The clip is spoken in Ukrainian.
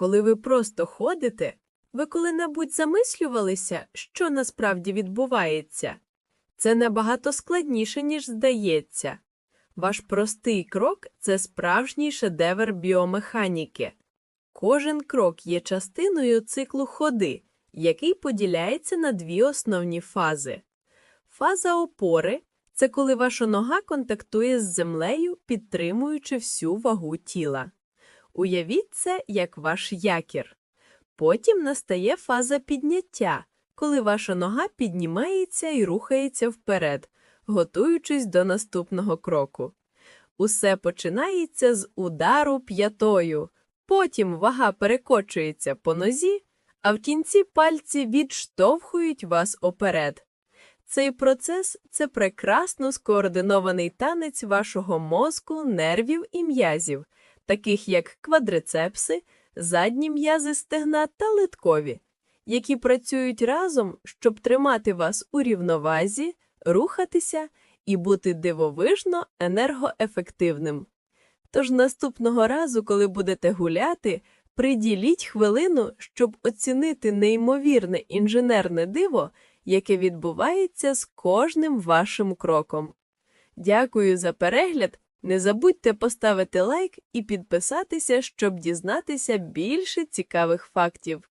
Коли ви просто ходите, ви коли-небудь замислювалися, що насправді відбувається? Це набагато складніше, ніж здається. Ваш простий крок це справжній шедевр біомеханіки. Кожен крок є частиною циклу ходи, який поділяється на дві основні фази. Фаза опори це коли ваша нога контактує з землею, підтримуючи всю вагу тіла. Уявіть це як ваш якір. Потім настає фаза підняття, коли ваша нога піднімається і рухається вперед, готуючись до наступного кроку. Усе починається з удару п'ятою. Потім вага перекочується по нозі, а в кінці пальці відштовхують вас оперед. Цей процес це прекрасно скоординований танець вашого мозку, нервів і м'язів, таких як квадрицепси, задні м'язи стегна та литкові, які працюють разом, щоб тримати вас у рівновазі, рухатися і бути дивовижно енергоефективним. Тож наступного разу, коли будете гуляти, приділіть хвилину, щоб оцінити неймовірне інженерне диво, яке відбувається з кожним вашим кроком. Дякую за перегляд. Не забудьте поставити лайк і підписатися, щоб дізнатися більше цікавих фактів.